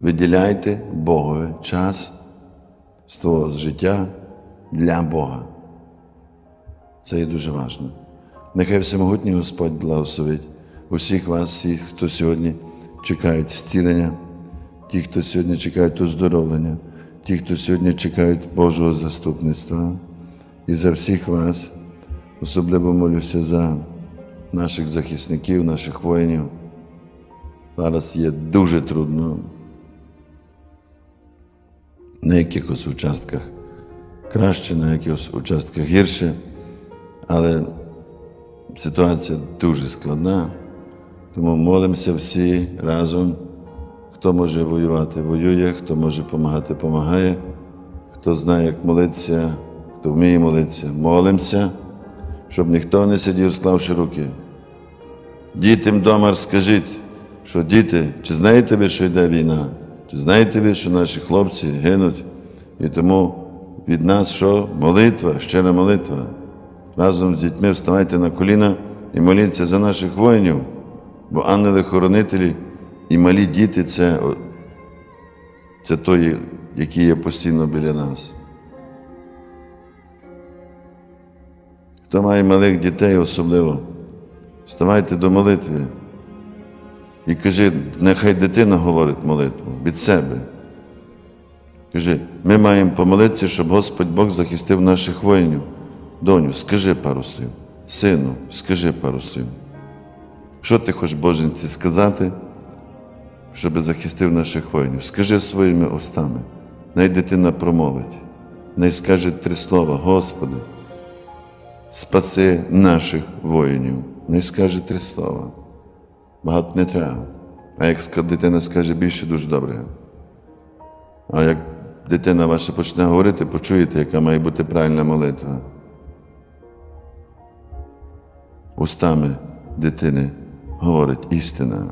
Виділяйте Богові час свого життя для Бога. Це є дуже важливо. Нехай всемогутній Господь благословить усіх вас, всіх, хто сьогодні чекають зцілення, ті, хто сьогодні чекають оздоровлення, ті, хто сьогодні чекають Божого заступництва. І за всіх вас особливо молюся за наших захисників, наших воїнів. Зараз є дуже трудно. На якихось участках краще, на якихось участках гірше, але ситуація дуже складна, тому молимося всі разом. Хто може воювати, воює, хто може допомагати, допомагає, хто знає, як молитися, хто вміє молитися, молимося, щоб ніхто не сидів, склавши руки. Дітям вдома скажіть, що діти, чи знаєте ви, що йде війна? Чи знаєте ви, що наші хлопці гинуть? І тому від нас що? Молитва, щира молитва. Разом з дітьми вставайте на коліна і моліться за наших воїнів, бо ангели-хоронителі і малі діти це, це той, які є постійно біля нас. Хто має малих дітей особливо, ставайте до молитви і кажи, нехай дитина говорить молитву від себе. Кажи, ми маємо помолитися, щоб Господь Бог захистив наших воїнів. Доню, скажи пару слів. Сину, скажи пару слів. Що ти хочеш Боженці сказати, щоб захистив наших воїнів? Скажи своїми устами. Най дитина промовить, най скаже три слова, Господи, спаси наших воїнів. Най скаже три слова. Багато не треба. А як дитина скаже більше, дуже добре. А як дитина ваша почне говорити, почуєте, яка має бути правильна молитва. Устами дитини говорить істина.